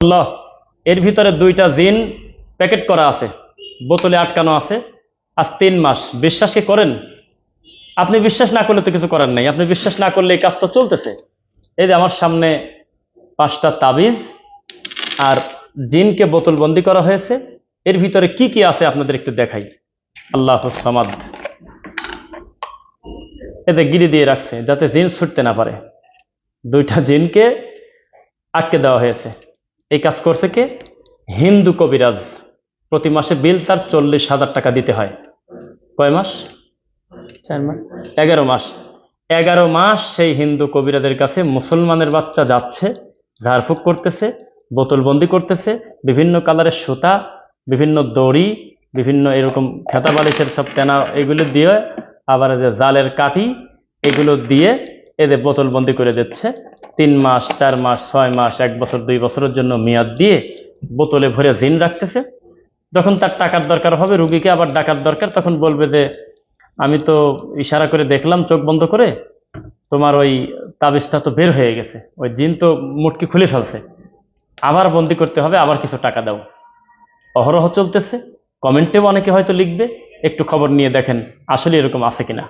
আল্লাহ, এর ভিতরে দুইটা জিন প্যাকেট করা আছে, বোতলে আটকানো আছে, আজ তিন মাস। বিশ্বাস করেন? আপনি বিশ্বাস না করলে তো কিছু করার নাই। আপনি বিশ্বাস না করলে এই কাজ তো চলতেছে। এই যে আমার সামনে পাঁচটা তাবিজ আর জিনকে বোতলবন্দি করা হয়েছে। এর ভিতরে কি কি আছে আপনাদের একটু দেখাই। আল্লাহ সামাদ। এতে গিরি দিয়ে রাখছে, যাতে জিন ছুটতে না পারে। দুইটা জিনকে আটকে দেওয়া হয়েছে। এই কাজ করছে কে? হিন্দু কবিরাজ। প্রতি মাসে বিল তার চল্লিশ হাজার টাকা দিতে হয়। কয় মাস? চার মাস। এগারো মাস। এগারো মাস সেই হিন্দু কবিরাদের কাছে মুসলমানের বাচ্চা যাচ্ছে ঝাড়ফুঁক করতেছে বোতলবন্দি করতেছে বিভিন্ন কালারের সুতা বিভিন্ন দড়ি বিভিন্ন এরকম খেতা বালিশের সব তেনা এগুলো দিয়ে আবার যে জালের কাঠি এগুলো দিয়ে এদের বোতলবন্দি করে দিচ্ছে, তিন মাস, চার মাস, ছয় মাস, এক বছর, দুই বছরের জন্য মেয়াদ দিয়ে বোতলে ভরে জিন রাখতেছে। যখন তার টাকার দরকার হবে, রুগীকে আবার ডাকার দরকার, তখন বলবে যে, আমি তো ইশারা করে দেখলাম চোখ বন্ধ করে, তোমার ওই তাবিজটা তো বের হয়ে গেছে, ওই জিন তো মুটকি খুলে ফেলছে। আবার বন্দি করতে হবে, আবার কিছু টাকা দাও। অহরহ চলতেছে। কমেন্টেও অনেকে হয়তো লিখবে, একটু খবর নিয়ে দেখেন, আসলে এরকম আছে কিনা?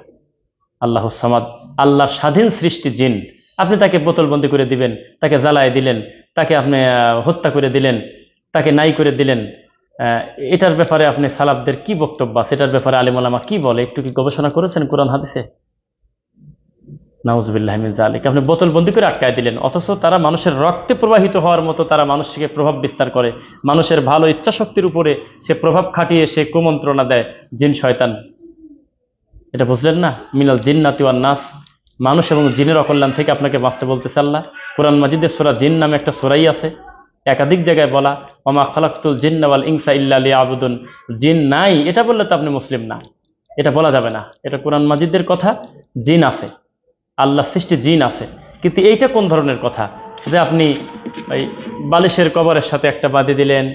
আল্লাহ সামাদ, আল্লাহর স্বাধীন সৃষ্টি জিন। আপনি তাকে বোতলবন্দি করে দিবেন, তাকে জ্বালায় দিলেন, তাকে আপনি হত্যা করে দিলেন, তাকে নাই করে দিলেন। এটার ব্যাপারে আপনি সালাবদের কি বক্তব্য আছে? এটার ব্যাপারে আলিমুলামা কি বলে? একটু কি গবেষণা করেছেন কোরআন হাদিসে? নাউজবিল্লাহমিন জালিক আপনি বোতলবন্দি করে আটকায় দিলেন, অথচ তারা মানুষের রক্তে প্রবাহিত হওয়ার মতো তারা মানুষকে প্রভাব বিস্তার করে। মানুষের ভালো ইচ্ছা শক্তির উপরে সে প্রভাব খাটিয়ে সে কুমন্ত্রণা দেয় জিন, শয়তান। এটা বুঝলেন না? মিনাল জিন্নাতি ওয়ান নাস। মানুষ এবং জিনের অকল্যাণ থেকে আপনাকে বাঁচতে বলতেছে আল্লাহ। কোরআন মাজিদের সোরা জিন নামে একটা সোরাই আছে। একাধিক জায়গায় বলা, ওমা খালাক্তুল জিন্নাওয়াল ইনসা ইল্লা আবুদুন জিন নাই, এটা বললে তো আপনি মুসলিম না। এটা বলা যাবে না। এটা কোরআন মাজিদের কথা, জিন আছে। আল্লাহ সৃষ্টি জিন আছে। কিন্তু এইটা কোন ধরনের কথা? যে আপনি ওই বালিশের কবরের সাথে একটা বাঁধে দিলেন,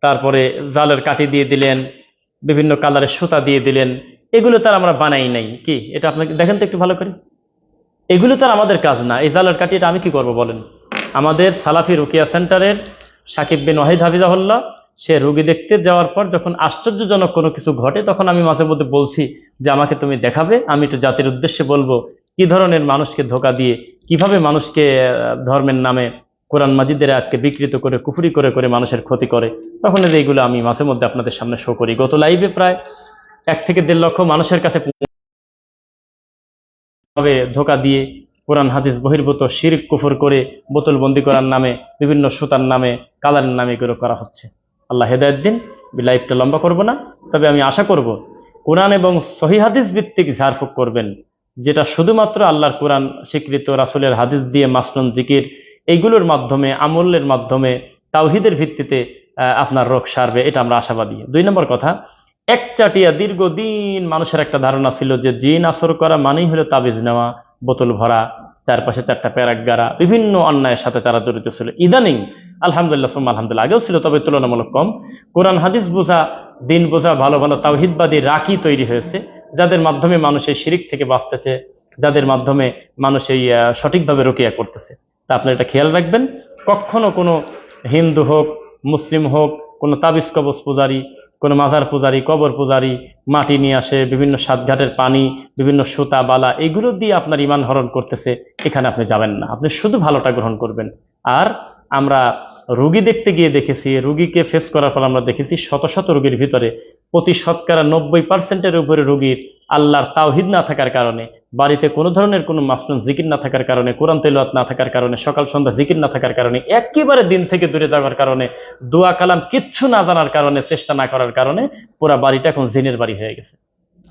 তারপরে জালের কাটি দিয়ে দিলেন, বিভিন্ন কালারের সুতা দিয়ে দিলেন এগুলো তার আমরা বানাই নাই। কি? এটা আপনাকে, দেখেন তো একটু ভালো করে। এগুলো তো আর আমাদের কাজ না। এই জালের কাটি এটা আমি কি করব বলেন? আমাদের সালাফি রুকিয়া সেন্টারের সাকিব বিন ওয়াহিদ হাফিজাহুল্লাহ, সে রুগী দেখতে যাওয়ার পর যখন আশ্চর্যজনক কোনো কিছু ঘটে, তখন আমি মাঝে মধ্যে বলছি যে, আমাকে তুমি দেখাবে? আমি একটু জাতির উদ্দেশ্যে বলব, কি ধরনের মানুষকে ধোকা দিয়ে, কীভাবে মানুষকে ধর্মের নামে কোরআন মাজিদের আজকে বিকৃত করে, কুফুরি করে করে মানুষের ক্ষতি করে? তখন এইগুলো আমি মাঝে মধ্যে আপনাদের সামনে শো করি। গত লাইভে প্রায় এক থেকে দেড় লক্ষ মানুষের কাছে ভাবে ধোকা দিয়ে কোরআন, হাদিস, বহির্ভূত, শিরক, কুফর করে বোতলবন্দি করার নামে, বিভিন্ন সুতার নামে কালারের নামে এগুলো করা হচ্ছে। আল্লাহ হেদায়ত দিন লাইফটা লম্বা করব না, তবে আমি আশা করব কোরআন এবং সহি হাদিস ভিত্তিক ঝাড়ফুঁক করবেন, যেটা শুধুমাত্র আল্লাহর কোরআন স্বীকৃত রাসুলের হাদিস দিয়ে মাসনুন জিকির, এইগুলোর মাধ্যমে, আমলের মাধ্যমে, তাওহিদের ভিত্তিতে আপনার রোগ সারবে, এটা আমরা আশাবাদী। দুই নম্বর কথা একচাটিয়া দীর্ঘদিন মানুষের একটা ধারণা ছিল যে জিন আসর করা মানেই হলো তাবিজ নেওয়া, বোতল ভরা, চারপাশে চারটা প্যারাক গাড়া, বিভিন্ন অন্যায়ের সাথে তারা জড়িত ছিল। ইদানিং, আলহামদুলিল্লাহ, সুম্মা আলহামদুলিল্লাহ, আগেও ছিল, তবে তুলনামূলক কম। কোরআন, হাদিস বোঝা, দিন বোঝা, ভালো ভালো তাওহিদবাদী রাকি তৈরি হয়েছে, যাদের মাধ্যমে মানুষ এই শিরিক থেকে বাঁচতেছে, যাদের মাধ্যমে মানুষ এই সঠিকভাবে রোকিয়া করতেছে। তা আপনারা এটা খেয়াল রাখবেন। কখনো কোনো হিন্দু হোক, মুসলিম হোক, কোনো তাবিজ কবজ পূজারি কোনো মাজার পূজারি, কবর পূজারি, মাটি নিয়ে আসে, বিভিন্ন সাতঘাটের পানি, বিভিন্ন সুতা, বালা, এগুলো দিয়ে আপনার ইমান হরণ করতেছে, এখানে আপনি যাবেন না। আপনি শুধু ভালোটা গ্রহণ করবেন। আর আমরা রুগী দেখতে গিয়ে দেখেছি, রুগীকে ফেস করার ফলে আমরা দেখেছি শত শত রুগীর ভিতরে প্রতি শতকরা নব্বই পার্সেন্টের উপরে রুগীর আল্লাহর তাওহিদ না থাকার কারণে বাড়িতে কোনো ধরনের কোনো মাসনুন জিকির না থাকার কারণে, কোরআন তেলাওয়াত না থাকার কারণে, সকাল সন্ধ্যা জিকির না থাকার কারণে, একেবারে দিন থেকে দূরে যাওয়ার কারণে, দোয়া কালাম কিচ্ছু না জানার কারণে, চেষ্টা না করার কারণে পুরা বাড়িটা এখন জিনের বাড়ি হয়ে গেছে।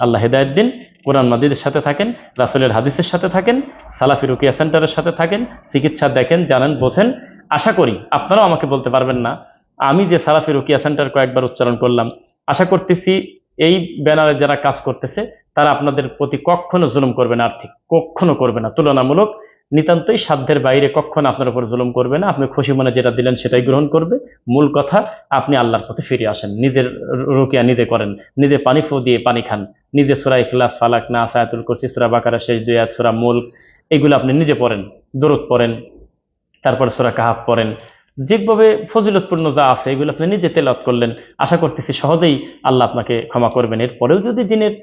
আল্লাহ হেদায়ত দিন, কোরআন মাজিদের সাথে থাকেন, রাসুলের হাদিসের সাথে থাকেন, সালাফি রুকিয়া সেন্টারের সাথে থাকেন, চিকিৎসা দেখেন, জানেন, বোঝেন। আশা করি আপনারাও আমাকে বলতে পারবেন না, আমি যে সালাফি রুকিয়া সেন্টার কয়েকবার উচ্চারণ করলাম, আশা করতেছি এই ব্যানারে যারা কাজ করতেছে, তারা আপনাদের প্রতি কখনো জুলুম করবে না, আর্থিক কখনো করবে না। তুলনামূলক নিতান্তই সাধ্যের বাইরে কখনো আপনার উপর জুলুম করবে না। আপনি খুশি মনে যেটা দিলেন সেটাই গ্রহণ করবে। মূল কথা, আপনি আল্লাহর পথে ফিরে আসেন। নিজের রুকিয়া নিজে করেন। নিজে পানি ফু দিয়ে পানি খান। নিজে সুরা ইখলাস, ফালাক না সায়াতুল কুরসি, সুরা বাকারা শেষ দুই সুরা মুল্ক, এগুলো আপনি নিজে পড়েন। দরুদ পড়েন। তারপরে সুরা কাহাব পড়েন। যেভাবে ফজিলতপূর্ণ যা আছে, এগুলো আপনি নিজে তেলাওয়াত করলেন। আশা করতেছি সহজেই আল্লাহ আপনাকে ক্ষমা করবেন। এরপরেও যদি জিনের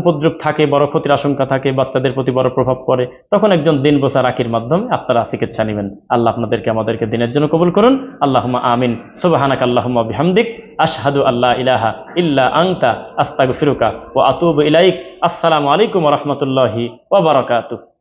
উপদ্রব থাকে, বড় ক্ষতির আশঙ্কা থাকে, বাচ্চাদের প্রতি বড় প্রভাব পড়ে, তখন একজন দিন বসা রাখির মাধ্যমে আপনারা চিকিৎসা নেবেন। আল্লাহ আপনাদেরকে, আমাদেরকে দিনের জন্য কবুল করুন। আল্লাহুমা আমিন। সুবাহানাক আল্লাহুম্মা বিহামদিক। আশহাদু আল্লাহ ইলাহা ইল্লা আংতা আস্তাগ ফিরুকা ও আতুবু ইলাইক। আসসালামু আলাইকুম রাহমাতুল্লাহি ওয়া বারাকাতুহু।